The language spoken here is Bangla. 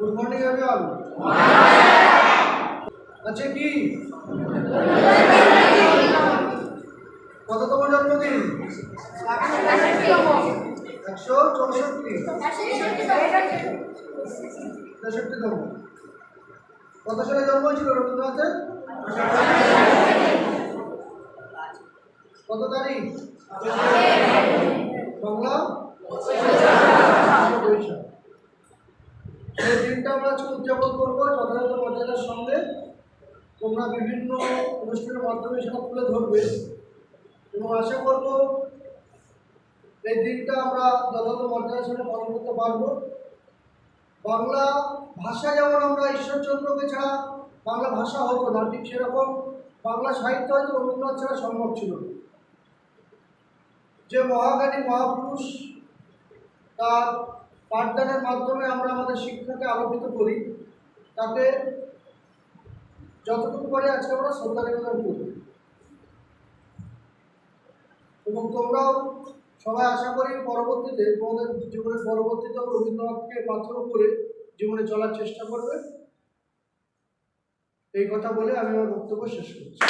গুড মর্নিং এভরিওয়ান আচ্ছা কি? কত কততম জন্মদিন? একশো চৌষট্টি। তেষট্টিতম। কত সালে জন্ম হয়েছিল রবীন্দ্রনাথের? কত তারিখ? বাংলা? সেই দিনটা আমরা আজকে উদযাপন করব যথাযথ মর্যাদার সঙ্গে। তোমরা বিভিন্ন অনুষ্ঠানের মাধ্যমে সেটা তুলে ধরবে। এবং আশা করব এই দিনটা আমরা যথাযথ মর্যাদার সঙ্গে পালন করতে পারব। বাংলা ভাষা যেমন আমরা ঈশ্বরচন্দ্রকে ছাড়া বাংলা ভাষা হতো না, ঠিক সেরকম বাংলা সাহিত্য হয়তো রবীন্দ্রনাথ ছাড়া সম্ভব ছিল যে মহাজ্ঞানী মহাপুরুষ তার পাঠদানের মাধ্যমে আমরা আমাদের শিক্ষাকে আলোকিত করি, তাতে যতটুকু পারি আজকে আমরা শ্রদ্ধা নিবেদন করি। এবং তোমরাও সবাই আশা করি পরবর্তীতে তোমাদের জীবনের পরবর্তীতেও রবীন্দ্রনাথকে পাথর করে জীবনে চলার চেষ্টা করবে। এই কথা বলে আমি আমার বক্তব্য শেষ করছি।